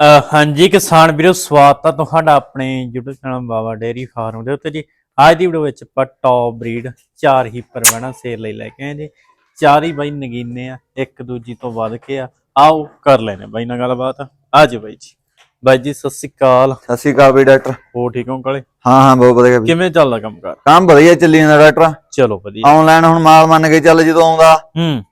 ਹਾਂਜੀ ਕਿਸਾਨ ਵੀਰੋ ਸਵਾਗਤ ਹੈ ਤੁਹਾਡਾ ਆਪਣੇ YouTube channel Baba dairy farm ਦੇ ਉੱਤੇ ਜੀ। ਅੱਜ ਦੀ ਵੀਡੀਓ ਵਿੱਚ ਆਪਾਂ ਟੌਪ ਬਰੀਡ ਚਾਰ ਹੀ ਪਰਵਾਣਾ ਸੇਲ ਲਈ ਲੈ ਕੇ ਆਏ ਜੀ। ਚਾਰ ਹੀ ਬਾਈ ਨਗੀਨੇ ਆ ਇੱਕ ਦੂਜੀ ਤੋਂ ਵੱਧ ਕੇ ਆ। ਆਓ ਕਰ ਲੈਨੇ ਬਾਈ ਨਾਲ ਗੱਲਬਾਤ। ਆਜੋ ਬਾਈ ਜੀ। ਬਾਈ ਜੀ ਸਤਿ ਸ਼੍ਰੀ ਅਕਾਲ। ਸਤਿ ਸ਼੍ਰੀ ਅਕਾਲ ਵੀ ਡਾਕਟਰ। ਹੋ ਠੀਕ ਹੋ ਕਾਲੇ ਹਾਂ ਹਾਂ ਬਹੁਤ ਵਧੀਆ ਕਿਵੇਂ ਚੱਲਦਾ ਕੰਮ ਕਰ? ਕੰਮ ਵਧੀਆ ਚੱਲੀ ਜਾਂਦਾ ਡਾਕਟਰ। ਚਲੋ ਵਧੀਆ। ਆਨਲਾਈਨ ਹੁਣ ਮਾਲ ਮੰਨ ਕੇ ਚੱਲ ਜਦੋਂ ਆਉਂਦਾ। ਹੂੰ।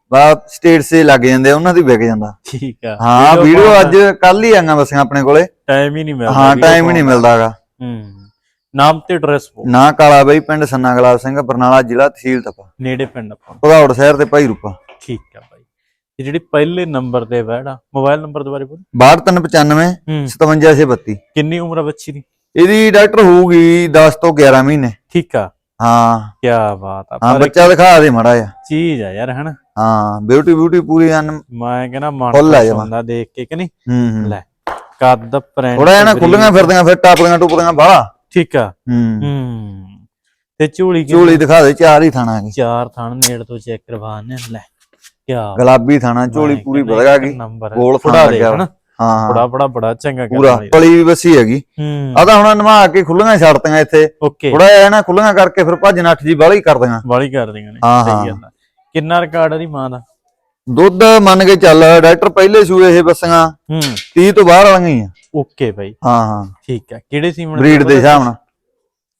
ਸਟੇਟ ਸੇ ਲੱਗ ਜਾਂਦੇ ਉਹਨਾਂ ਦੀ ਵਿਕ ਜਾਂਦਾ। ਠੀਕ ਆ। ਹਾਂ ਵੀਡੀਓ ਅੱਜ ਕੱਲ ਹੀ ਆਈਆਂ ਬਸੀਆਂ ਆਪਣੇ ਕੋਲੇ। ਟਾਈਮ ਹੀ ਨਹੀਂ ਮਿਲਦਾ ਹਾਂ video ਟਾਈਮ ਹੀ ਨਹੀਂ ਦਾ। ਮਿਲਦਾਗਾ। ਹੂੰ ਨਾਮ ਤੇ ਐਡਰੈਸ ਨਾ ਕਾਲਾ ਬਈ ਪਿੰਡ ਸੰਨਾ ਗਲਾਬ ਸਿੰਘ ਬਰਨਾਲਾ ਜ਼ਿਲ੍ਹਾ ਤਹਿਸੀਲ ਤਪਾ। ਨੇੜੇ ਪਿੰਡ ਆਪਾਂ। ਭਗੌੜ ਸ਼ਹਿਰ ਤੇ ਭਾਈ ਰੂਪਾ। ਠੀਕ ਆ ਬਾਈ। ਇਹ ਜਿਹੜੀ ਪਹਿਲੇ ਨੰਬਰ ਤੇ ਬੈੜਾ ਮੋਬਾਈਲ ਨੰਬਰ ਦੁਬਾਰੇ ਬੋਲ। 6295 ਹੂੰ। 57632 ਕਿੰਨੀ ਉਮਰ ਆ ਬੱਚੀ ਦੀ? ਇਹਦੀ ਡਾਕਟਰ ਹੋਊਗੀ 10 ਤੋਂ 11 ਮਹੀਨੇ। ਠੀਕ ਆ। ਹਾਂ। ਕੀ ਬਾਤ ਆ ਹਾਂ ਪਰ ਇੱਕ ਬੱਚਾ ਦਿਖਾ ਦੇ ਮੜਾ ਆ ਚੀਜ਼ ਆ ਯਾਰ ਹਨਾ? ਹਾਂ ਬਿਊਟੀ ਬਿਊਟੀ ਪੂਰੀ ਅਨ ਮੈਂ ਕਹਿੰਦਾ ਮਨ ਫੁੱਲ ਆ ਖੁਸ਼ ਜਮਾਂ। ਹੁੰਦਾ ਦੇਖ ਕੇ ਕਿ ਨਹੀਂ? ਹੂੰ ਹੂੰ। ਲੈ ਕੱਦ ਪ੍ਰਿੰਟ ਥੋੜਾ ਜਿਹਾ ਖੁੱਲੀਆਂ ਫਿਰਦੀਆਂ ਫਿਰ ਟਾਪਲੀਆਂ ਟੁਪਲੀਆਂ ਬਾਹਲਾ। ਠੀਕ ਆ। ਹੂੰ। ਹੂੰ। ਤੇ ਝੋਲੀ ਕਿੰਨੀ? ਝੋਲੀ ਦਿਖਾ ਦੇ ਚਾਰ ਹੀ ਥਾਣਾ ਗਈ ਚਾਰ ਥਣ ਨੇੜ ਤੋਂ ਚੈੱਕ ਕਰਵਾਣੇ ਲੈ ਕੀ ਗੁਲਾਬੀ ਥਾਣਾ ਝੋਲੀ ਪੂਰੀ ਵਧਗਾ ਗਈ। ਗੋਲ ਥਾਂ ਫੜਾ ਦੇ ਲੱਗਿਆ ਵਾ। ਹਨਾ? ਹਾਂ। ਬੜਾ ਬੜਾ ਬੜਾ ਚੰਗਾ ਪੂਰਾ ਪਲੀ ਵੀ ਵਸੀ ਹੈਗੀ। ਹੂੰ। ਆ ਤਾਂ ਹੁਣ ਨਵਾ ਕੇ ਖੁੱਲੀਆਂ ਛੱਡਤੀਆਂ ਇੱਥੇ। ਓਕੇ। ਥੋੜਾ ਜਿਹਾ ਨਾ ਖੁੱਲੀਆਂ ਕਰਕੇ ਫਿਰ ਭੱਜ ਨੱਠ ਜੀ ਬਾਹਲੀ ਕਰਦੀਆਂ ਵਾਲੀ ਕਰ ਦਿੰਦੇ ਨੇ। ਹਾਂ, ਸਹੀ। ਗੱਲ ਆ। ਕਿੰਨਾ ਰਿਕਾਰਡ ਆ ਦੀ ਮਾਂ ਦਾ? ਦੁੱਧ ਮੰਨ ਕੇ ਚੱਲ ਡਾਕਟਰ ਪਹਿਲੇ ਸੂਏ ਇਹ ਬੱਸੀਆਂ ਹੂੰ। 30 ਤੋਂ ਬਾਹਰ ਵਾਲੀਆਂ ਹੀ ਆ। Okay bye. ਹਾਂ ਹਾਂ। ਠੀਕ ਆ। ਕਿਹੜੇ ਸੀਮਣ ਬਰੀਡ ਦੇ ਹਿਸਾਬ ਨਾਲ।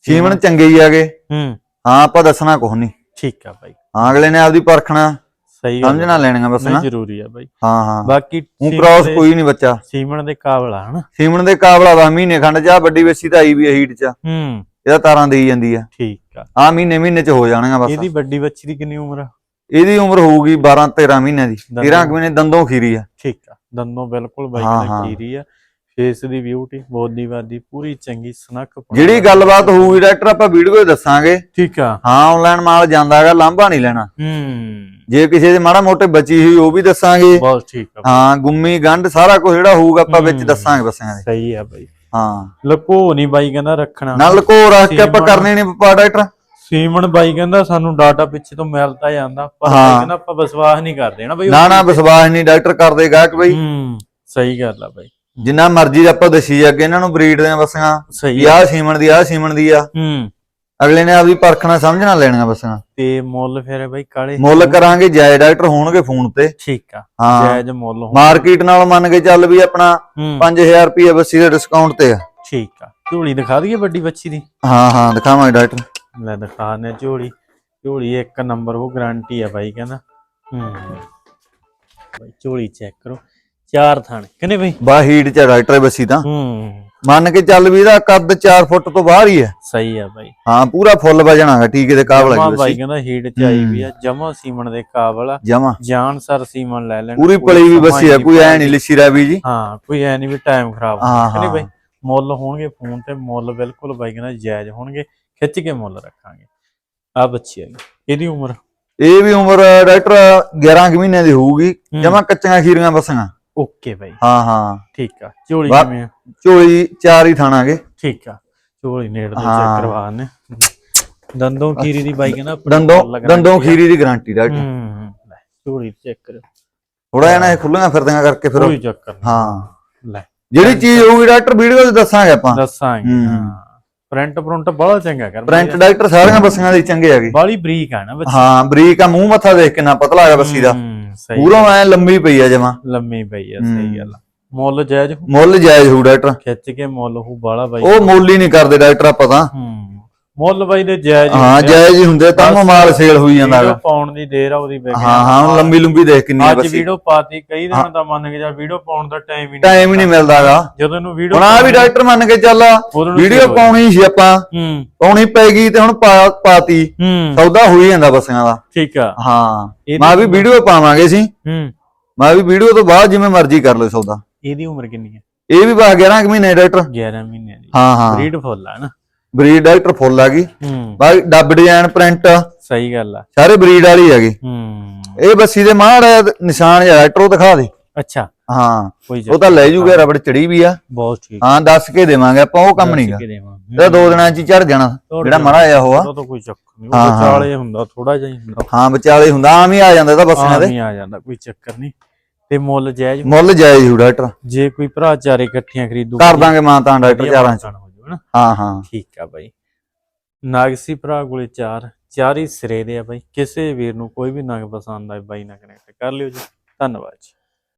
ਸੀਮਨ ਚੰਗੇ ਹੀ ਆਗੇ। ਹੂੰ। ਹਾਂ ਆਪਾਂ ਦੱਸਣਾ ਕੁਝ ਨਹੀਂ। ਠੀਕ ਆ ਬਾਈ। ਹਾਂ ਅਗਲੇ ਨੇ ਆਪਦੀ ਪਰਖਣਾ। ਸਹੀ। ਸਮਝਣਾ ਲੈਣੀਆਂ ਬੱਸੀਆਂ ਨਹੀਂ ਜ਼ਰੂਰੀ ਆ ਬਾਈ। ਹਾਂ ਹਾਂ। ਬਾਕੀ ਸੀਮਨ ਕ੍ਰਾਸ ਕੋਈ ਨਹੀਂ ਬੱਚਾ। ਸੀਮਣ ਦੇ ਕਾਬਲ ਆ ਹਨਾ? ਸੀਮਨ ਦੇ ਕਾਬਲਾ ਦਾ ਮਹੀਨੇ ਖੰਡ ਜਾ ਵੱਡੀ ਵੇਸੀ ਤਾਂ ਆਈ ਵੀ ਹੀਟ ਚ। ਹੂੰ। ਇਹਦਾ ਤਾਰਾਂ ਦੇਈ ਜਾਂਦੀ ਆ। ਠੀਕ ਆ। ਆ ਮਹੀਨੇ ਮਹੀਨੇ ਚ ਹੋ ਜਾਣਗੀਆਂ ਬਸ। ਇਹਦੀ ਵੱਡੀ ਬੱਚੀ ਦੀ ਕਿੰਨੀ ਉਮਰ ਆ? ਇਹਦੀ ਉਮਰ ਹੋਊਗੀ 12 13 ਮਹੀਨਿਆਂ ਦੀ। ਦੰਦੋਂ- 13 ਕੁ ਮਹੀਨੇ ਦੰਦੋਂ ਖੀਰੀ ਆ। ਠੀਕ ਆ ਦੰਦੋਂ ਬਿਲਕੁਲ ਬਾਈ। ਕੀਰੀ ਆ। ਫੇਸ ਦੀ ਬਿਊਟੀ ਬੋਦੀ ਵਾਦੀ ਪੂਰੀ ਚੰਗੀ ਸਨਕ ਜਿਹੜੀ ਗੱਲਬਾਤ ਹੋਊਗੀ ਡਾਕਟਰ ਆਪਾਂ ਵੀਡੀਓ 'ਚ ਦੱਸਾਂਗੇ। ਠੀਕ ਆ। ਹਾਂ ਆਨਲਾਈਨ ਮਾਲ ਜਾਂਦਾ ਹੈਗਾ ਲਾਂਭਾ ਨਹੀਂ ਲੈਣਾ। ਹੂੰ। ਜੇ ਕਿਸੇ ਦੇ ਮਾੜਾ ਮੋਟੇ ਬਚੀ ਹੋਈ ਉਹ ਵੀ ਦੱਸਾਂਗੇ। ਬਹੁਤ ਠੀਕ ਆ। ਹਾਂ ਗੁੰਮੀ ਗੰਢ ਸਾਰਾ ਕੁਝ ਜਿਹੜਾ ਹੋਊਗਾ ਆਪਾਂ ਵਿੱਚ। ਦੱਸਾਂਗੇ ਬੱਸਾਂ ਦੇ। ਸਹੀ ਆ ਬਾਈ। ਹਾਂ। ਲਕੋ ਨਹੀਂ ਬਾਈ ਕਹਿੰਦਾ ਰੱਖਣਾ। ਨਾਲ ਕੋ ਰੱਖ ਕੇ ਆਪਾਂ ਕਰਨੇ ਨਹੀਂ ਪਾ ਡਾਕਟਰ। ਸੀਮਣ ਬਾਈ ਕਹਿੰਦਾ ਸਾਨੂੰ ਡਾਟਾ ਪਿੱਛੇ ਤੋਂ ਮਿਲਦਾ ਜਾਂਦਾ ਪਰ ਬਾਈ ਹਾਂ। ਕਹਿੰਦਾ ਆਪਾਂ ਵਿਸ਼ਵਾਸ ਨਹੀਂ ਕਰਦੇ ਨਾ ਬਾਈ ਨਾ ਨਾ ਵਿਸ਼ਵਾਸ ਨਹੀਂ ਡਾਕਟਰ ਕਰਦੇ ਗਾਹਕ ਬਈ। ਹੂੰ ਸਹੀ ਗੱਲ ਆ ਬਾਈ। ਜਿੰਨਾ ਮਰਜ਼ੀ ਆਪਾਂ ਦਸੀ ਅੱਗੇ ਇਹਨਾਂ ਨੂੰ ਬਰੀਡ ਦੀਆਂ ਬੱਸਾਂ ਸਹੀ ਵੀ ਆ। ਆਹ ਸੀਮਨ ਦੀ ਆਹ ਸੀਮਨ ਦੀ ਆ। ਹੂੰ। ਅਗਲੇ ਨੇ ਆਪਦੀ ਪਰਖਣਾ ਸਮਝਣਾ ਲੈਣੀਆਂ ਬੱਸਾਂ। ਤੇ ਮੁੱਲ ਫਿਰ ਬਾਈ ਕਾਲੇ ਮੁੱਲ ਕਰਾਂਗੇ ਜਾਇ ਡਾਕਟਰ ਹੋਣਗੇ ਫੋਨ ਤੇ। ਠੀਕ ਆ ਹਾਂ। ਜਾਇਜ਼ ਮੁੱਲ ਹੋਣਾ। ਮਾਰਕੀਟ ਨਾਲ ਮੰਨ ਕੇ ਚੱਲ ਵੀ ਆਪਣਾ ਹੂੰ। 5000 ਰੁਪਏ ਬੱਸੀ ਦੇ ਡਿਸਕਾਊਂਟ ਤੇ ਆ। ਠੀਕ ਆ ਝੋਲੀ ਦਿਖਾ ਦਈਏ ਵੱਡੀ ਬੱਚੀ ਦੀ। ਹਾਂ ਹਾਂ ਦਿਖਾਵਾਂਗੇ ਡਾਕਟਰ। ਲੈ ਦਿਖਾ ਨੇ ਝੋਲੀ। ਝੋਲੀ ਇੱਕ ਨੰਬਰ ਉਹ ਗਾਰੰਟੀ ਆ ਬਾਈ ਕਹਿੰਦਾ। ਹੂੰ। ਬਾਈ ਝੋਲੀ ਚੈੱਕ ਕਰੋ। ਚਾਰ ਥਣ ਕਿਨੇ ਬਾਈ? ਬਾ ਹੀਟ ਚ ਆ ਡਾਕਟਰ ਬੱਸੀ ਤਾਂ। ਹੂੰ। ਮੰਨ ਕੇ ਚੱਲ ਵੀ ਇਹਦਾ ਕੱਦ 4 ਫੁੱਟ ਤੋਂ ਬਾਹਰ ਹੀ ਹੈ। ਸਹੀ ਆ ਬਾਈ। ਹਾਂ ਪੂਰਾ ਫੁੱਲ ਵਜਣਾ ਹੈ ਟੀਕੇ ਦੇ ਕਾਬਲ ਹੈ ਬਾਈ ਕਹਿੰਦਾ ਹੀਟ ਚ ਆਈ ਵੀ ਆ ਜਮਾ ਸੀਮਣ ਦੇ ਕਾਬਲ ਆ। ਜਮਾ। ਜਾਨ ਸਰ ਸੀਮਨ ਲੈ ਲੈਣ। ਪੂਰੀ ਪਲੀ ਵੀ ਬੱਸੀ ਹੀ ਕੋਈ ਐ। ਨਹੀਂ ਲਿੱਸੀ ਰਾਵੀ ਜੀ। ਹਾਂ ਕੋਈ ਐ ਨਹੀਂ ਵੀ ਟਾਈਮ ਖਰਾਬ। ਨਹੀਂ ਬਾਈ। ਮੁੱਲ ਹੋਣਗੇ ਫੋਨ ਤੇ ਮੁੱਲ ਬਿਲਕੁਲ ਬਾਈ ਕਹਿੰਦਾ ਜਾਇਜ਼ ਹੋਣਗੇ। ਖਿੱਚ ਕੇ ਮੁੱਲ ਰੱਖਾਂਗੇ। ਆ ਬੱਚੀ ਆ ਇਹਦੀ ਉਮਰ? ਇਹ ਵੀ ਉਮਰ ਡਾਕਟਰ 11 ਕੁ ਮਹੀਨੇ ਦੀ ਹੋਊਗੀ। ਜਮਾ ਕੱਚੀਆਂ ਖੀਰੀਆਂ ਬੱਸੀਆਂ ਓਕੇ ਬਾਈ। ਹਾਂ ਹਾਂ। ਠੀਕ ਆ। ਝੋਲੀ ਕਿਵੇਂ ਆ? ਝੋਲੀ ਚਾਰ ਹੀ ਥਾਣਾਗੇ। ਠੀਕ ਆ। ਝੋਲੀ ਨੇੜ ਹਾਂ। ਚੈੱਕ ਕਰਵਾ ਨੇ ਦੰਦੋਂ ਖੀਰੀ ਦੀ ਬਾਈ ਕਹਿੰਦਾ ਦੰਦੋਂ ਦੰਦੋਂ। ਖੀਰੀ ਦੀ ਗਾਰੰਟੀ ਡਾਕਟਰ ਹੂੰ ਲੈ ਝੋਲੀ ਚੈੱਕ ਕਰ ਥੋੜਾ ਨਾ ਇਹ ਖੁੱਲੀਆਂ ਫਿਰਦੀਆਂ ਕਰਕੇ ਫਿਰ ਕੋਈ ਚੱਕਰ ਹਾਂ। ਲੈ। ਜਿਹੜੀ ਚੀਜ਼ ਹੋਊਗੀ ਡਾਕਟਰ ਵੀਡੀਓ 'ਚ ਦੱਸਾਂਗੇ ਆਪਾਂ। ਦੱਸਾਂਗੇ। ਹੂੰ। ਹਾਂ ਪ੍ਰਿੰਟ ਪ੍ਰਿੰਟ ਬੜਾ ਚੰਗਾ ਕਰ ਪ੍ਰਿੰਟ ਡਾਕਟਰ ਸਾਰੀਆਂ ਬੱਸੀਆਂ ਦੇ ਚੰਗੇ ਹੈਗੇ ਬਾਲੀ ਬਰੀਕ ਆ ਨਾ ਬੱਚੀ ਹਾਂ ਬਰੀਕ ਆ ਮੂੰਹ ਮੱਥਾ ਦੇਖ ਕਿੰਨਾ ਪਤਲਾ ਹੈਗਾ ਬੱਸੀ ਦਾ। ਹੂੰ, ਸਹੀ ਪੂਰਾ ਐ ਲੰਮੀ ਪਈ ਆ ਜਮਾ। ਲੰਮੀ ਪਈ ਆ ਸਹੀ ਹੂੰ। ਗੱਲ ਆ। ਮੁੱਲ ਜਾਇਜ਼ ਮੁੱਲ ਜਾਇਜ਼ ਹੋਊ ਡਾਕਟਰ। ਖਿੱਚ ਕੇ ਮੁੱਲ ਉਹ ਬਾਲਾ ਬਾਈ। ਉਹ ਮੁੱਲ ਹੀ ਨਹੀਂ ਕਰਦੇ ਡਾਕਟਰ ਆਪਾਂ ਤਾਂ। ਹੂੰ। ਮੁੱਲ ਬਾਈ ਦੇ ਜਾਇਜ਼ ਹੀ। ਜਾਇਜ਼ ਹੀ ਹੁੰਦੇ ਤਾਂ ਬਸ ਮਾਲ ਸੇਲ ਹੋਈ ਜਾਂਦਾ ਵੀਡੀਓ ਪਾਉਣ ਦੀ ਦੇਰ ਆ ਉਹਦੀ ਵਿਕ ਹਾਂ ਹਾਂ ਹੁਣ ਲੰਬੀ ਲੰਬੀ ਦੇਖ ਕਿੰਨੀ ਆ ਅੱਜ ਬੱਸੀ। ਵੀਡੀਓ ਪਾਤੀ ਕਈ ਦਿਨ ਦਾ ਮੰਨ ਕੇ ਜਾ ਵੀਡੀਓ ਪਾਉਣ ਦਾ ਟਾਈਮ ਹੀ ਨਹੀਂ ਟਾਈਮ ਹੀ ਨਹੀਂ ਮਿਲਦਾਗਾ ਜਦੋਂ ਇਹਨੂੰ ਵੀਡੀਓ ਹੁਣ ਆ ਵੀ ਡਾਕਟਰ ਮੰਨ ਕੇ ਚੱਲ ਵੀਡੀਓ ਪਾਉਣੀ ਸੀ ਆਪਾਂ। ਹੂੰ। ਪਾਉਣੀ ਪੈ ਗਈ ਤੇ ਹੁਣ ਪਾਤੀ। ਸੌਦਾ ਹੋਈ ਜਾਂਦਾ ਬੱਸੀਆਂ ਦਾ ਠੀਕ ਆ। ਹਾਂ। ਮੈਂ ਵੀ ਵੀਡੀਓ ਪਾਵਾਂਗੇ ਸੀ। ਹੂੰ। ਮੈਂ ਵੀ ਵੀਡੀਓ ਤੋਂ ਬਾਅਦ ਜਿਵੇਂ ਮਰਜ਼ੀ ਕਰ ਲਓ ਸੌਦਾ। ਇਹਦੀ ਉਮਰ ਕਿੰਨੀ ਹੈ ਇਹ ਵੀ ਬਾ 11 ਕੁ ਮਹੀਨੇ ਡਾਕਟਰ। 11 ਮਹੀਨਿਆਂ ਦੀ। ਹਾਂ ਹਾਂ। ਬਰੀਡ ਫੁੱਲ ਆ ਨਾ। ਬਰੀਡ ਡਾਕਟਰ ਫੁੱਲ ਆ ਗਈ। ਬਾਈ ਡੱਬ ਡਿਜ਼ਾਈਨ ਪ੍ਰਿੰਟ ਸਹੀ ਗੱਲ ਆ। ਸਾਰੇ ਬਰੀਡ ਵਾਲੀ ਹੈਗੇ। ਹੂੰ। ਇਹ ਬੱਸੀ ਦੇ ਮਾੜ ਨਿਸ਼ਾਨ ਜਿਹਾ ਡਾਕਟਰ ਉਹ ਦਿਖਾ ਦੇ। ਅੱਛਾ। ਹਾਂ ਉਹ ਤਾਂ ਲੈ ਜੂਗਾ ਰਬੜ ਚੜੀ ਵੀ ਆ। ਬਹੁਤ ਠੀਕ। ਹਾਂ ਦੱਸ ਕੇ ਦੇਵਾਂਗੇ ਆਪਾਂ ਉਹ ਕੰਮ ਨਹੀਂਗਾ ਇਹਦਾ ਦੋ ਦਿਨਾਂ ਚ ਚੜ ਜਾਣਾ ਜਿਹੜਾ ਮੜਾ ਆਇਆ ਹੋਆ। ਉਹ ਤਾਂ ਕੋਈ ਚੱਕਰ ਨਹੀਂ। ਉਹ। ਵਿਚਾਲੇ ਹੁੰਦਾ ਥੋੜਾ ਜਿਹਾ ਹੀ ਹੁੰਦਾ। ਹਾਂ ਵਿਚਾਲੇ ਹੁੰਦਾ ਆਮ ਹੀ ਆ ਜਾਂਦਾ ਬੱਸੀਆਂ ਆਮ ਦੇ। ਹੀ ਆ ਜਾਂਦਾ ਕੋਈ ਚੱਕਰ ਨਹੀਂ। ਤੇ ਮੁੱਲ ਜਾਇਜ਼ ਮੁੱਲ ਜਾਇਜ਼ ਹੂ ਡਾਕਟਰ। ਜੇ ਕੋਈ ਭਰਾ ਚਾਰੇ ਇਕੱਠੀਆਂ ਖਰੀਦੂ ਕਰ ਦਾਂਗੇ ਮਾਂ ਤਾਂ ਡਾਕਟਰ ਚਾਰਾਂ ਚ। ਹਨਾ? ਹਾਂ ਹਾਂ। ਠੀਕ ਆ ਬਾਈ। ਨਾਗਸੀ ਭਰਾ ਕੋਲੇ ਚਾਰ ਚਾਰ ਹੀ ਸਿਰੇ ਦੇ ਆ ਬਾਈ। ਕਿਸੇ ਵੀਰ ਨੂੰ ਕੋਈ ਵੀ ਨਗ ਪਸੰਦ ਆਏ ਬਾਈ ਨਾਲ ਕਨੈਕਟ ਕਰ ਲਿਓ ਜੀ। ਧੰਨਵਾਦ ਜੀ।